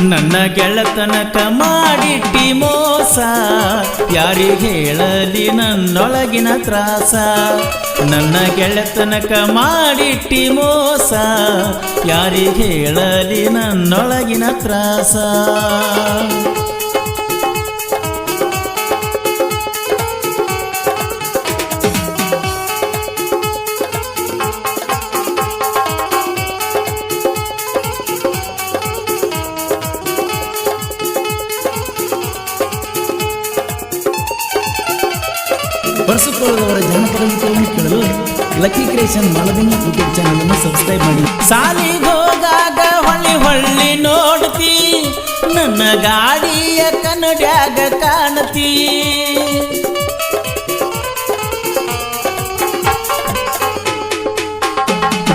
ನನ್ನ ಗೆಳತನಕ ಮಾಡಿಟ್ಟಿ ಮೋಸ. ಯಾರಿಗೆ ಹೇಳಲಿ ನನ್ನೊಳಗಿನ ತ್ರಾಸ. ನನ್ನ ಗೆಳತನಕ ಮಾಡಿಟ್ಟಿ ಮೋಸ. ಯಾರಿಗೆ ಹೇಳಲಿ ನನ್ನೊಳಗಿನ ತ್ರಾಸ. ವರ್ಷಕೊಳ್ಳದವರ ಜನಪದ ಗೀತೆಯನ್ನು ಕೇಳಲು ಲಕ್ಕಿ ಕ್ರಿಯೇಷನ್ ಮಾಲದಿನಿ ಯೂಟ್ಯೂಬ್ ಚಾನಲ್ ಅನ್ನು ಸಬ್ಸ್ಕ್ರೈಬ್ ಮಾಡಿ. ಸಾಲಿಗೆ ಹೋಗಾಗ ಹೊಳ್ಳಿ ಹೊಳ್ಳಿ ನೋಡ್ತಿ, ನನ್ನ ಗಾಡಿಯ ಕನ್ನಡ್ಯಾಗ ಕಾಣತಿ.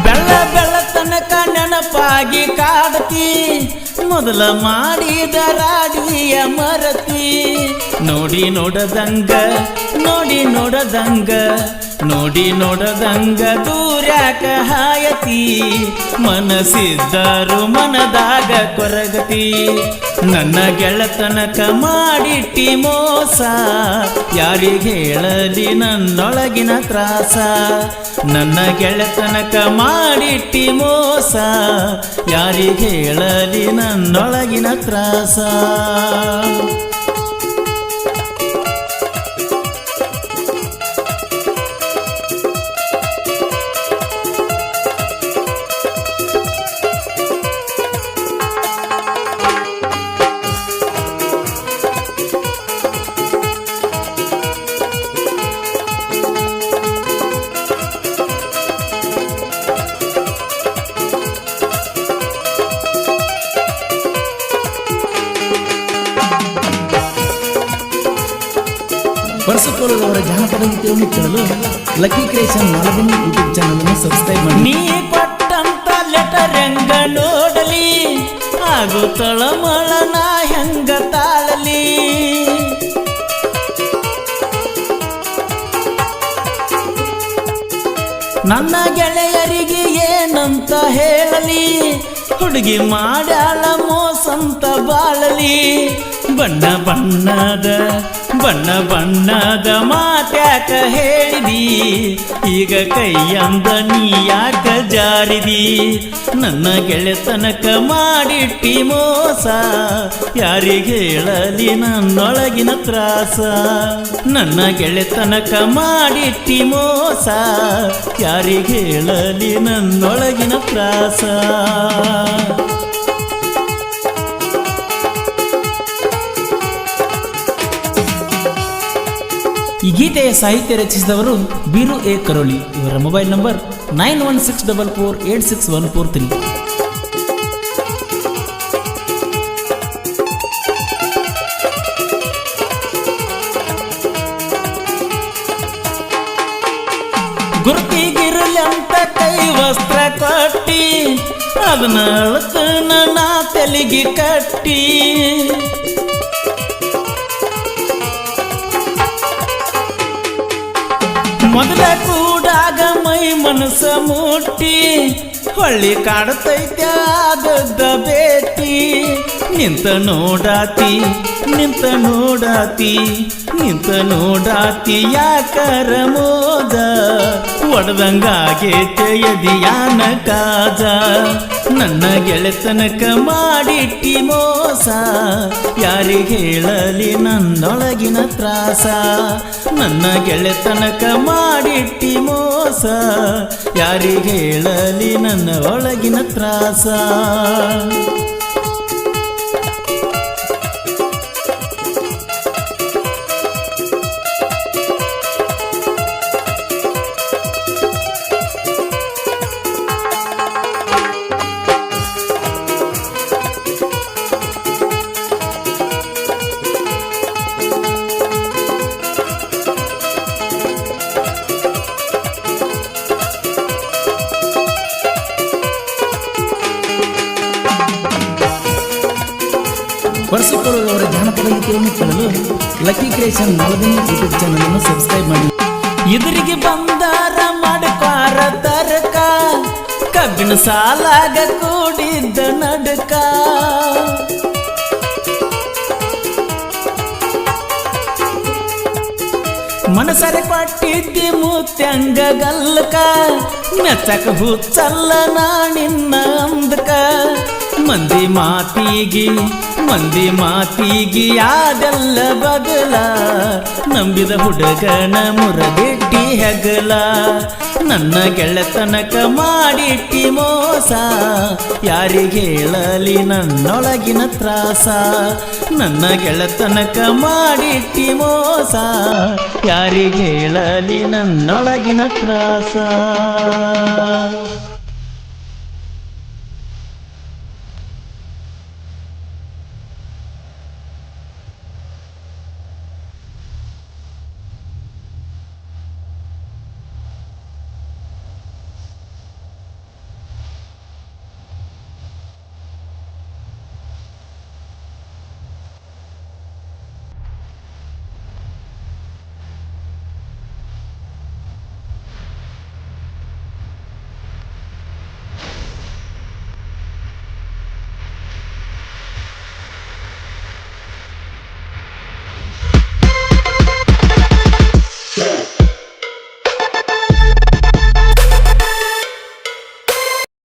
ಬೆಳ್ಳ ಬೆಳ್ಳ ತನಕ ನೆನಪಾಗಿ ಕಾಡತಿ, ಮೊದಲ ಮಾಡಿದ ರಾಡಿಯ ಮರತಿ. ನೋಡಿ ನೋಡದಂಗ ನೋಡಿ ನೋಡದಂಗ ನೋಡಿ ನೋಡದಂಗ ದೂರ್ಯಾಕ ಹಾಯತಿ. ಮನಸ್ಸಿದ್ದರು ಮನದಾಗ ಕೊರಗತಿ. ನನ್ನ ಗೆಳತನಕ ಮಾಡಿಟ್ಟಿ ಮೋಸ. ಯಾರಿಗೆ ಹೇಳಲಿ ನನ್ನೊಳಗಿನ ತ್ರಾಸ. ನನ್ನ ಗೆಳತನಕ ಮಾಡಿಟ್ಟಿ ಮೋಸ. ಯಾರಿಗೆ ಹೇಳಲಿ ನನ್ನೊಳಗಿನ ತ್ರಾಸ. ವರ್ಷಕೊಳ್ಳದವರ ಜಾನಪದ ಗೀತೆಯನ್ನು ಕೇಳಲು ಲಕ್ಕಿ ಕ್ರಿಯೇಷನ್ ಮಾಲದಿನಿ ಯೂಟ್ಯೂಬ್ ಚಾನಲ್ ಅನ್ನು ಸಬ್ಸ್ಕ್ರೈಬ್ ಮಾಡಿ. ನೀ ಕೊಟ್ಟಂತ ಲೆಟರ್ ಹೆಂಗ ನೋಡಲಿ? ಹಾಗೂ ತಳಮಳನ ಹೆಂಗ ತಾಳಲಿ? ನನ್ನ ಗೆಳೆಯರಿಗೆ ಏನಂತ ಹೇಳಲಿ? ಹುಡುಗಿ ಮಾಡ್ಯಾಳ ಮೋಸಂತ ಬಾಳಲಿ. ಬಣ್ಣ ಬಣ್ಣದ ಬಣ್ಣ ಬಣ್ಣದ ಮಾತ್ಯಾಕ ಹೇಳಿದಿ. ಈಗ ಕೈಯಂದ ನೀ ಯಾಕ ಜಾರಿದಿ? ನನ್ನ ಗೆಳೆತನಕ ಮಾಡಿಟ್ಟಿ ಮೋಸ. ಯಾರಿಗೆ ಹೇಳಲಿ ನನ್ನೊಳಗಿನ ತ್ರಾಸ? ನನ್ನ ಗೆಳೆತನಕ ಮಾಡಿಟ್ಟಿ ಮೋಸ. ಯಾರಿಗೆ ಹೇಳಲಿ ನನ್ನೊಳಗಿನ ತ್ರಾಸ? ಈ ಗೀತೆಯ ಸಾಹಿತ್ಯ ರಚಿಸಿದವರು ಬೀರು ಎ ಕರೋಳಿ ಇವರ mobile number nine one six double four eight six one four three. ಗುರುತಿಗಿರಲಿ ಅಂತ ಕೈ ವಸ್ತ್ರ ಕೊಟ್ಟಿ, ಅದನ್ನ ನಾ ತೆಲಿಗೆ ಕಟ್ಟಿ. ಮೊದಲ ಕೂಡಾಗ ಮೈ ಮನಸ್ಸು ಮುಟ್ಟಿ, ಹೊಳ್ಳಿ ಕಾಡತೈತೆ ಬೇತಿ ನಿಂತ ನೋಡಾತಿ ನಿಂತ ನೋಡಾತಿ ನಿಂತ ನೋಡಾತಿ ಯಾಕರ ಮೋದ? ಒಡದಂಗಾಗೇತೆ, ಎದಿಯಾನ ಕಾಜ. ನನ್ನ ಗೆಳೆತನಕ ಮಾಡಿಟ್ಟಿ ಮೋಸ. ಯಾರಿಗೆ ಹೇಳಲಿ ನನ್ನೊಳಗಿನ ತ್ರಾಸ. ನನ್ನ ಗೆಳೆತನಕ ಮಾಡಿಟ್ಟಿ ಮೋಸ. ಯಾರಿಗೆ ಹೇಳಲಿ ನನ್ನ ಒಳಗಿನ ತ್ರಾಸ. ವರ್ಷಕ್ಕೊರವರ ಜಾನಪದ ಗೀತೆಯನ್ನು ಕೇಳಲು ಲಕ್ಕಿ ಕ್ರಿಯೇಷನ್ ನಲಗನಿ ಯೂಟ್ಯೂಬ್ ಚಾನಲ್ ಅನ್ನು ಸಬ್ಸ್ಕ್ರೈಬ್ ಮಾಡಿ. ಎದುರಿಗೆ ಬಂದಾರ ಮಾಡಕಾರ ತರಕ, ಕಬ್ಬಿನ ಸಾಲಾಗ ಕೂಡಿದ್ದ ನಡಕ. ಮನಸರೆ ಪಟ್ಟಿದ್ದಿ ಮೂತ್ಯಂಗ ಗಲ್ಲಕ, ಮೆಚ್ಚಕ ಹುಚ್ಚಲ್ಲ ನಾ ನಿನ್ನ ಅಂದಕ. ಮಂದಿ ಮಾತಿಗಿ ಮಂದಿ ಮಾತಿಗಿ ಯಾದೆಲ್ಲ ಬಗಲ ನಂಬಿದ ಹುಡುಗನ ಮುರದಿಟ್ಟಿ ಹೆಗಲ. ನನ್ನ ಗೆಳೆತನಕ ಮಾಡಿಟ್ಟಿ ಮೋಸ. ಯಾರಿಗೆ ಹೇಳಲಿ ನನ್ನೊಳಗಿನ ತ್ರಾಸ? ನನ್ನ ಗೆಳೆತನಕ ಮಾಡಿಟ್ಟಿ ಮೋಸ. ಯಾರಿಗೆ ಹೇಳಲಿ ನನ್ನೊಳಗಿನ ತ್ರಾಸ?